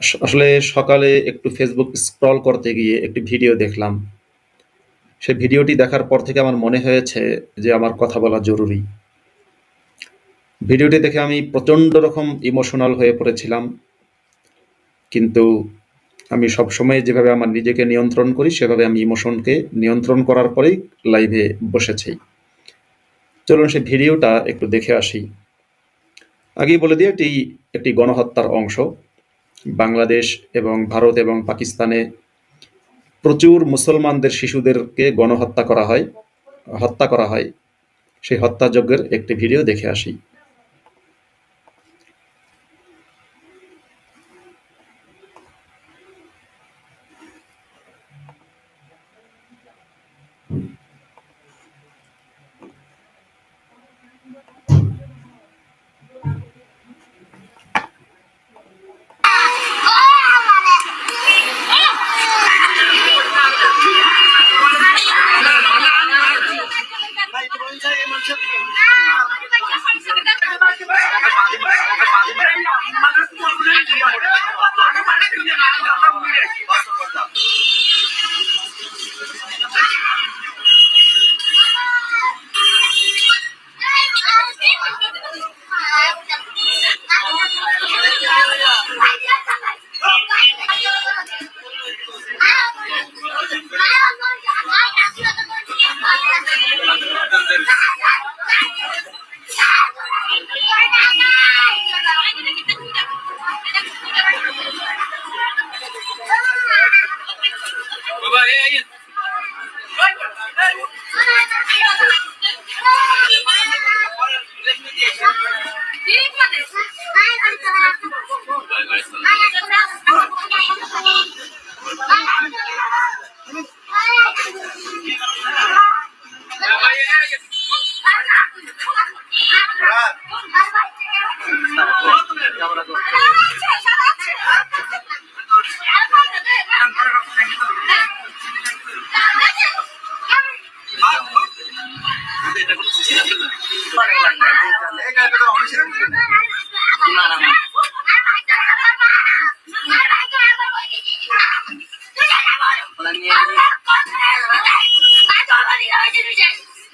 আস আসলে সকালে একটু ফেসবুক স্ক্রল করতে গিয়ে একটি ভিডিও দেখলাম। সেই ভিডিওটি দেখার পর থেকে আমার মনে হয়েছে যে আমার কথা বলা জরুরি। ভিডিওটি দেখে আমি প্রচণ্ড রকম ইমোশনাল হয়ে পড়েছিলাম। কিন্তু আমি সবসময় যেভাবে আমার নিজেকে নিয়ন্ত্রণ করি, সেভাবে আমি ইমোশনকে নিয়ন্ত্রণ করার পরেই লাইভে বসেছি। চলুন সেই ভিডিওটা একটু দেখে আসি। আগেই বলে দিই, এটি একটি গণহত্যার অংশ। বাংলাদেশ এবং ভারত এবং পাকিস্তানে প্রচুর মুসলমানদের শিশুদেরকে গণহত্যা করা হয়, হত্যা করা হয়। সেই হত্যাযজ্ঞের একটি ভিডিও দেখে আসি।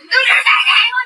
Dude, you're not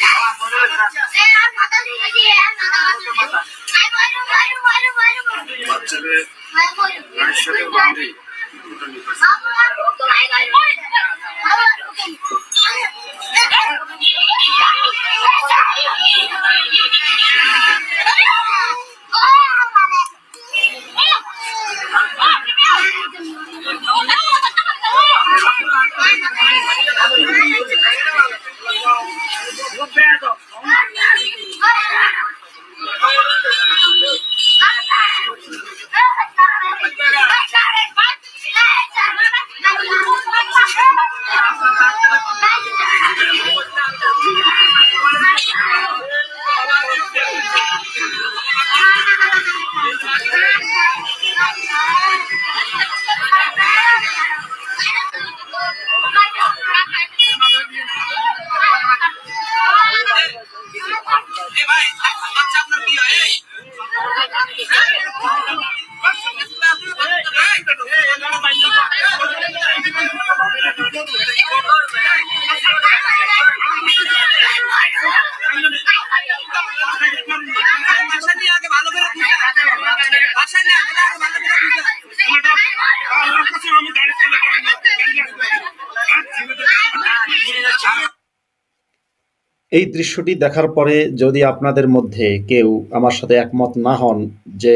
এই দৃশ্যটি দেখার পরে যদি আপনাদের মধ্যে কেউ আমার সাথে একমত না হন যে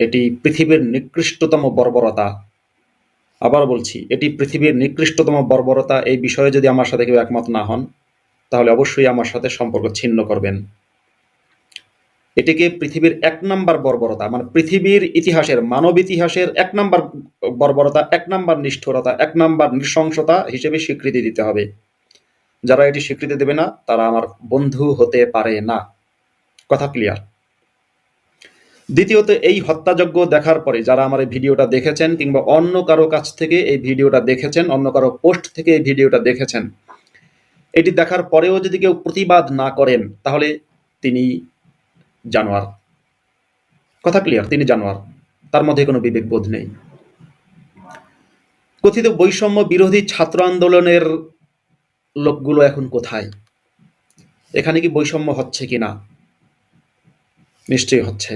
এটি পৃথিবীর নিকৃষ্টতম বর্বরতা, আবার বলছি, এটি পৃথিবীর নিকৃষ্টতম বর্বরতা, এই বিষয়ে যদি আমার সাথে কেউ একমত না হন, তাহলে অবশ্যই আমার সাথে সম্পর্ক ছিন্ন করবেন। এটিকে পৃথিবীর এক নাম্বার বর্বরতা মানে পৃথিবীর ইতিহাসের, মানব ইতিহাসের এক নাম্বার বর্বরতা, এক নাম্বার নিষ্ঠুরতা, এক নাম্বার নৃশংসতা হিসেবে স্বীকৃতি দিতে হবে। যারা এটি স্বীকৃতি দেবে না, তারা আমার বন্ধু হতে পারে না। কথা ক্লিয়ার দ্বিতীয়ত, এই হত্যাযজ্ঞ দেখার পরে যারা আমার এই ভিডিওটা দেখেছেন কিংবা অন্য কারও কাছ থেকে এই ভিডিওটা দেখেছেন, অন্য কারও পোস্ট থেকে এই ভিডিওটা দেখেছেন, এটি দেখার পরেও যদি কেউ প্রতিবাদ না করেন, তাহলে তিনি জানোয়ার। কথা ক্লিয়ার তিনি জানোয়ার। তার মধ্যে কোনো বিবেকবোধ নেই। কথিত বৈষম্য বিরোধী ছাত্র আন্দোলনের লোকগুলো এখন কোথায়? এখানে কি বৈষম্য হচ্ছে কি না নিশ্চয়ই হচ্ছে।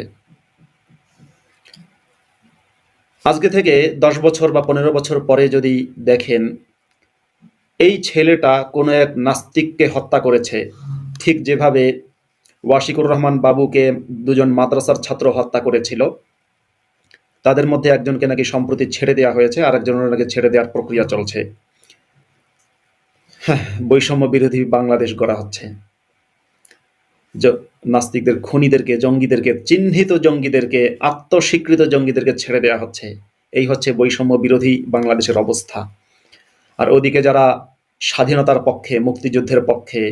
আজকে থেকে দশ বছর বা পনেরো বছর পরে যদি দেখেন, এই ছেলেটা কোনো এক নাস্তিককে হত্যা করেছে। ঠিক যেভাবে ওয়াশিকুর রহমান বাবুকে দুজন মাদ্রাসার ছাত্র হত্যা করেছিল, তাদের মধ্যে একজনকে নাকি সম্প্রতি ছেড়ে দেওয়া হয়েছে আর একজনের নাকি ছেড়ে দেওয়ার প্রক্রিয়া চলছে। হ্যাঁ বৈষম্য বিরোধী বাংলাদেশ গড়া হচ্ছে। নাস্তিকদের খনিদেরকে, জঙ্গিদেরকে, চিহ্নিত জঙ্গিদেরকে, আত্মস্বীকৃত জঙ্গিদেরকে ছেড়ে দেওয়া হচ্ছে। এই হচ্ছে বৈষম্য বিরোধী বাংলাদেশের অবস্থা। আর ওদিকে যারা স্বাধীনতার পক্ষে, মুক্তিযুদ্ধের পক্ষে,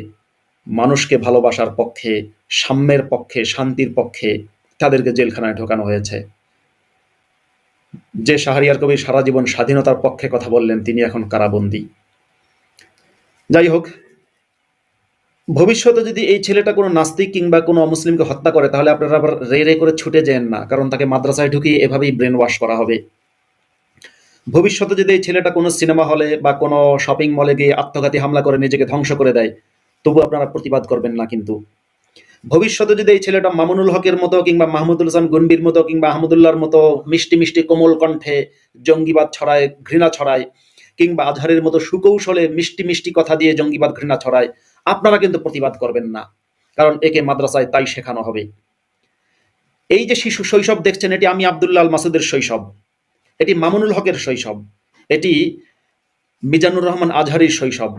মানুষকে ভালোবাসার পক্ষে, সাম্যের পক্ষে, শান্তির পক্ষে, তাদেরকে জেলখানায় ঢোকানো হয়েছে। যে শাহরিয়ার কবি সারা জীবন স্বাধীনতার পক্ষে কথা বললেন, তিনি এখন কারাবন্দী। যাই হোক ভবিষ্যতে যদি এই ছেলেটা কোনো নাস্তিক কিংবা কোনো অমুসলিমকে হত্যা করে, তাহলে আপনারা আবার রে রে করে ছুটে যেন না, কারণ তাকে মাদ্রাসায় ঢুকিয়ে এভাবেই ব্রেন ওয়াশ করা হবে। ভবিষ্যতে যদি এই ছেলেটা কোনো সিনেমা হলে বা কোনো শপিং মলে গিয়ে আত্মঘাতী হামলা করে, নিজেকে ধ্বংস করে দেয় তবু আপনারা প্রতিবাদ করবেন না কিন্তু। ভবিষ্যতে যদি এই ছেলেটা মামুনুল হকের মতো কিংবা মাহমুদুল হাসান গনবির মতো কিংবা আহমদুল্লাহর মতো মিষ্টি মিষ্টি কোমল কণ্ঠে জঙ্গিবাদ ছড়ায়, ঘৃণা ছড়ায় কিংবা আজহারের মতো সুকৌশলে মিষ্টি মিষ্টি কথা দিয়ে জঙ্গিবাদ ঘৃণা ছড়ায়, আপনারা কিন্তু প্রতিবাদ করবেন না, কারণ একে মাদ্রাসায় তাই শেখানো হবে। এই যে শিশু শৈশব দেখছেন, এটি আমি আবদুল্লাহ মাসুদের শৈশব, এটি মামুনুল হকের শৈশব, এটি মিজানুর রহমান আজহারির শৈশব,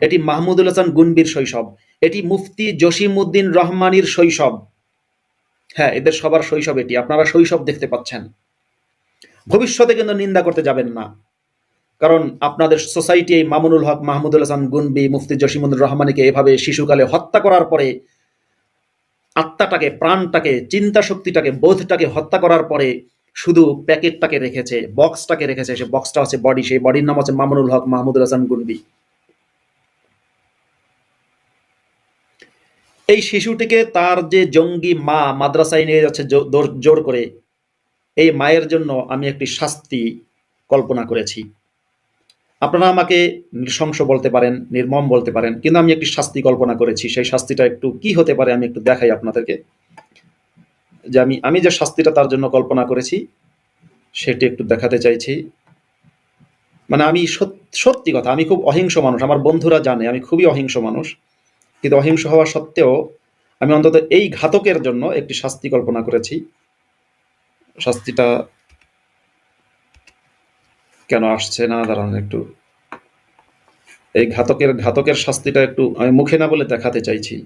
এটি মাহমুদুল হাসান গুনবির শৈশব, এটি মুফতি জসিম উদ্দিন রহমানির শৈশব। হ্যাঁ এদের সবার শৈশব এটি, আপনারা শৈশব দেখতে পাচ্ছেন। ভবিষ্যতে কিন্তু নিন্দা করতে যাবেন না। কারণ আপনাদের সোসাইটি এই মামুনুল হক মাহমুদুল হাসান গুনবি, মুফতি জসিমুদ্দিন রহমানিকে এভাবে শিশুকালে হত্যা করার পরে আত্মাটাকে, প্রাণটাকে চিন্তা শক্তিটাকে বোধটাকে হত্যা করার পরে শুধু প্যাকেটটাকে রেখেছে, বক্সটাকে রেখেছে। সে বক্সটা হচ্ছে বডি, সেই বডির নাম হচ্ছে মামুনুল হক মাহমুদুল হাসান গুনবি। এই শিশুটিকে তার যে জঙ্গি মা মাদ্রাসায় নিয়ে যাচ্ছে জোর করে, এই মায়ের জন্য আমি একটি শাস্তি কল্পনা করেছি। আপনারা আমাকে নৃশংস বলতে পারেন, নির্মম বলতে পারেন, কিন্তু আমি একটি শাস্তি কল্পনা করেছি। সেই শাস্তিটা একটু কি হতে পারে আমি একটু দেখাই আপনাদেরকে। যে আমি আমি যে শাস্তিটা তার জন্য কল্পনা করেছি, সেটি একটু দেখাতে চাইছি। মানে আমি সত- সত্যি কথা, আমি খুব অহিংস মানুষ, আমার বন্ধুরা জানে, আমি খুবই অহিংস মানুষ। কিন্তু অহিংস হওয়া সত্ত্বেও আমি অন্তত এই ঘাতকের জন্য একটি শাস্তি কল্পনা করেছি। শাস্তিটা কেন আসছে? না, দাঁড়ান একটু। এই ঘাতকের ঘাতকের শাস্তিটা একটু আমি মুখে না বলে দেখাতে চাইছি।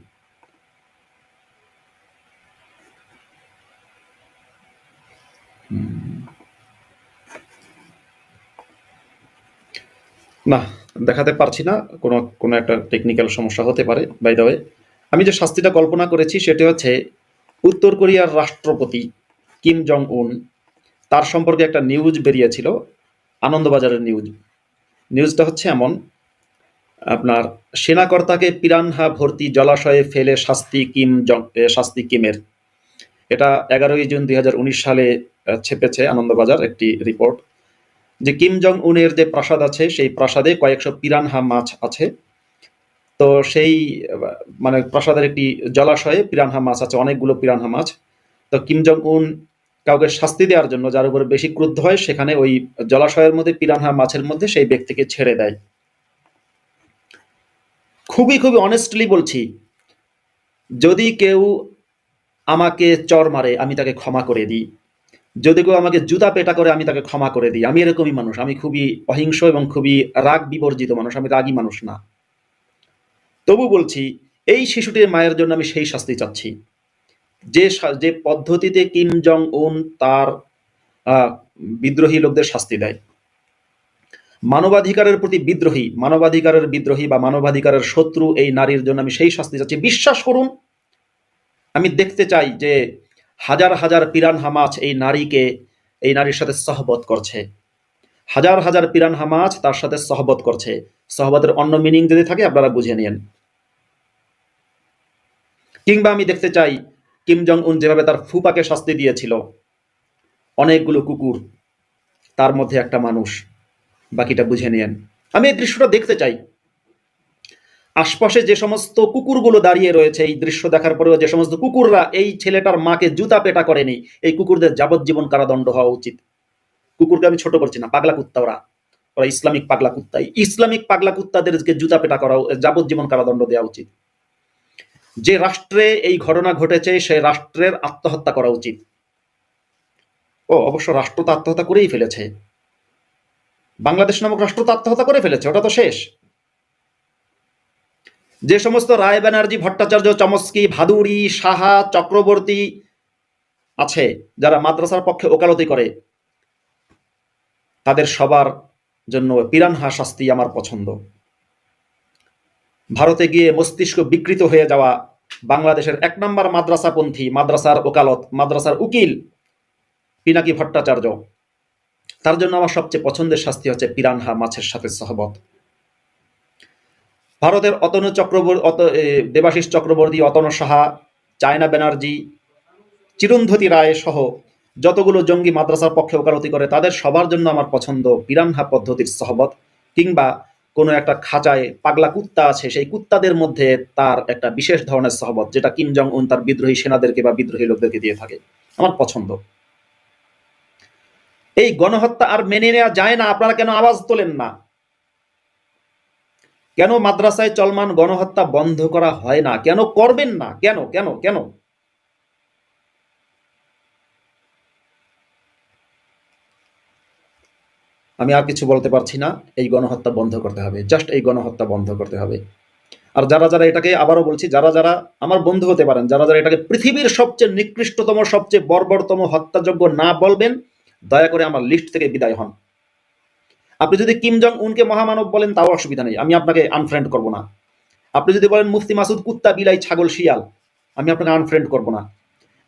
না, দেখাতে পারছি না। কোনো কোনো একটা টেকনিক্যাল সমস্যা হতে পারে বাই দ্য ওয়ে আমি যে শাস্তিটা কল্পনা করেছি, সেটি হচ্ছে উত্তর কোরিয়ার রাষ্ট্রপতি কিম জং উন, তার সম্পর্কে একটা নিউজ বেরিয়েছিল। আনন্দবাজারের নিউজ নিউজটা হচ্ছে এমন, আপনার সেনাকর্তাকে পিরানহা ভর্তি জলাশয়ে ফেলে শাস্তি কিম শাস্তি কিমের। এটা এগারোই জুন দু হাজার উনিশ সালে ছেপেছে আনন্দবাজার একটি রিপোর্ট যে কিম জং উনের যে প্রাসাদ আছে, সেই প্রাসাদে কয়েকশো পিরানহা মাছ আছে। তো সেই মানে প্রাসাদের একটি জলাশয়ে পিরানহা মাছ আছে, অনেকগুলো পিরানহা মাছ। তো কিম জং উন কাউকে শাস্তি দেওয়ার জন্য যার উপরে বেশি ক্রুদ্ধ হয়, সেখানে ওই জলাশয়ের মধ্যে, পিরানহা মাছের মধ্যে সেই ব্যক্তিকে ছেড়ে দেয়। খুবই খুবই অনেস্টলি বলছি, যদি কেউ আমাকে চর মারে, আমি তাকে ক্ষমা করে দিই। যদি কেউ আমাকে জুতা পেটা করে, আমি তাকে ক্ষমা করে দিই। আমি এরকমই মানুষ, আমি খুবই অহিংস এবং খুবই রাগ বিবর্জিত মানুষ, আমি রাগী মানুষ না। তবু বলছি, এই শিশুটির মায়ের জন্য আমি সেই শাস্তি চাচ্ছি। যে যে পদ্ধতিতে কিম জং উন তার বিদ্রোহী লোকদের শাস্তি দেয়। মানবাধিকারের প্রতি বিদ্রোহী, মানবাধিকারের বিদ্রোহী বা মানবাধিকারের শত্রু এই নারীর জন্য আমি সেই শাস্তি চাচ্ছি। বিশ্বাস করুন, আমি দেখতে চাই যে হাজার হাজার পিরানহা মাছ এই নারীকে, এই নারীর সাথে সহবত করছে। হাজার হাজার পিরানহা মাছ তার সাথে সহবত করছে। সহবতের অন্য মিনিং যদি থাকে আপনারা বুঝে নিন কিংবা আমি দেখতে চাই কিম জং উন যেভাবে তার ফুপাকে শাস্তি দিয়েছিল, অনেকগুলো কুকুর, তার মধ্যে একটা মানুষ। বাকিটা বুঝে নিয়েন। আমি এই দৃশ্যটা দেখতে চাই। আশপাশে যে সমস্ত কুকুরগুলো দাঁড়িয়ে রয়েছে, এই দৃশ্য দেখার পরেও যে সমস্ত কুকুররা এই ছেলেটার মাকে জুতা পেটা করেনি, এই কুকুরদের যাবজ্জীবন কারাদণ্ড হওয়া উচিত। কুকুরকে আমি ছোট করছি না, পাগলা কুত্তা ওরা। ওরা ইসলামিক পাগলা কুত্তা এই ইসলামিক পাগলা কুত্তাদেরকে জুতা পেটা করা যাবজ্জীবন কারাদণ্ড দেওয়া উচিত। যে রাষ্ট্রে এই ঘটনা ঘটেছে সেই রাষ্ট্রের আত্মহত্যা করা উচিত। ও, অবশ্য রাষ্ট্র তো আত্মহত্যা করেই ফেলেছে। বাংলাদেশ নামক রাষ্ট্র তো আত্মহত্যা করে ফেলেছে, ওটা তো শেষ। যে সমস্ত রায় ব্যানার্জি, ভট্টাচার্য, চমস্কি, ভাদুড়ি, সাহা, চক্রবর্তী আছে, যারা মাদ্রাসার পক্ষে ওকালতি করে, তাদের সবার জন্য পিরানহা শাস্তি আমার পছন্দ। ভারতে গিয়ে মস্তিষ্ক বিকৃত হয়ে যাওয়া বাংলাদেশের এক নম্বর মাদ্রাসাপন্থী মাদ্রাসার ওকালত, মাদ্রাসার উকিল পিনাকি ভট্টাচার্য। তার জন্য আমার সবচেয়ে পছন্দের শাস্তি হচ্ছে পিরানহা মাছের সাথে সহবত। ভারতের অতনু চক্রবর্তী অত দেবাশিস চক্রবর্তী, অতনু সাহা, চায়না ব্যানার্জি, চিরন্ধতী রায় সহ যতগুলো জঙ্গি মাদ্রাসার পক্ষে ওকালতি করে, তাদের সবার জন্য আমার পছন্দ পিরানহা পদ্ধতির সহবত কিংবা কোনো একটা খাঁচায় পাগলা কুত্তা আছে, সেই কুত্তাদের মধ্যে তার একটা বিশেষ ধরনের সহবত, যেটা কিম জং উন তার বিদ্রোহী সেনাদেরকে বা বিদ্রোহী লোকদেরকে দিয়ে থাকে। আমার পছন্দ। এই গণহত্যা আর মেনে নেওয়া যায় না, আপনারা কেন আওয়াজ তোলেন না? কেন মাদ্রাসায় চলমান গণহত্যা বন্ধ করা হয় না? কেন করবেন না? কেন? কেন? কেন? আমি আর কিছু বলতে পারছি না, এই গণহত্যা বন্ধ করতে হবে জাস্ট এই গণহত্যা বন্ধ করতে হবে। আর যারা যারা এটাকে আবারও বলছি, যারা যারা আমার বন্ধু হতে পারেন, যারা যারা এটাকে পৃথিবীর সবচেয়ে নিকৃষ্টতম, সবচেয়ে বর্বরতম, হত্যাযোগ্য না বলবেন, দয়া করে আমার লিস্ট থেকে বিদায় হন। আপনি যদি কিম জং উনকে মহামানব বলেন, তাও অসুবিধা নেই, আমি আপনাকে আনফ্রেন্ড করব না। আপনি যদি বলেন মুফতি মাসুদ কুত্তা, বিলাই, ছাগল, শিয়াল, আমি আপনাকে আনফ্রেন্ড করব না।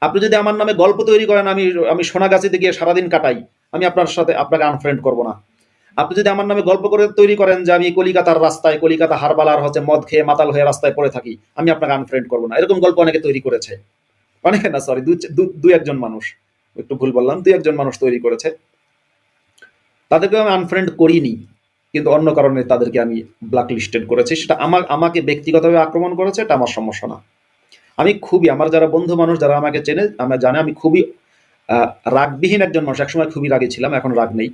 আপনি যদি আমার নামে গল্প তৈরি করেন, আমি আমি সোনাগাছিতে গিয়ে সারাদিন কাটাই আমি আপনার সাথে, আপনাকে আনফ্রেন্ড করব না। আপনি যদি আমার নামে গল্প করে তৈরি করেন যে আমি কলিকাতার রাস্তায়, কলিকাতা হারবালার হচ্ছে মদ খেয়ে মাতাল হয়ে রাস্তায় পড়ে থাকি, আমি আপনাকে আনফ্রেন্ড করব না। এরকম গল্প অনেকে তৈরি করেছে। অনেকে না সরি দুই একজন মানুষ। একটু ভুল বললাম, দুই একজন মানুষ তৈরি করেছে। তাদেরকে আমি আনফ্রেন্ড করিনি, কিন্তু অন্য কারণে তাদেরকে আমি ব্ল্যাক লিস্টেড করেছি। সেটা আমার আমাকে ব্যক্তিগতভাবে আক্রমণ করেছে, এটা আমার সমস্যা না। আমি খুবই, আমার যারা বন্ধু মানুষ, যারা আমাকে চেনে, আমার জানে, আমি খুবই রাগবিহীন একজন মানুষ, একসময় খুবই রাগী ছিলাম, এখন রাগ নেই।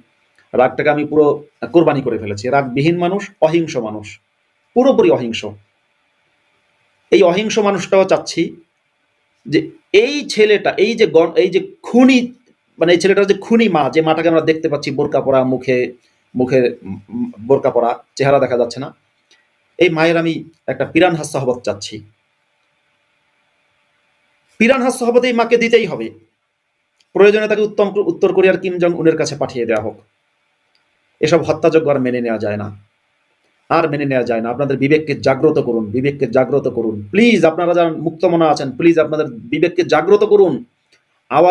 রাগটাকে আমি পুরো কোরবানি করে ফেলেছি। রাগবিহীন মানুষ, অহিংস মানুষ, পুরোপুরি অহিংস। এই অহিংস মানুষটাও চাচ্ছি যে এই ছেলেটা, এই যে গণ, এই যে খুনি মানে এই ছেলেটার যে খুনি মা, যে মাটাকে আমরা দেখতে পাচ্ছি বোরকা পরা, মুখে মুখে বোরকা পরা, চেহারা দেখা যাচ্ছে না। এই মায়ের আমি একটা পিরানহা সহবত চাচ্ছি। পিরানহা সহবত এই মাকে দিতেই হবে। প্রয়োজনে তাকে উত্তম উত্তর কোরিয়ার কিম জং উনের কাছে পাঠিয়ে দেওয়া হোক। এসব হত্যাযোগ্য আর মেনে নেওয়া যায় না। আর মেনে নেওয়া যায় না। আপনাদের বিবেককে জাগ্রত করুন, বিবেককে জাগ্রত করুন। প্লিজ, আপনারা যারা মুক্তমনা আছেন, প্লিজ আপনাদের বিবেককে জাগ্রত করুন।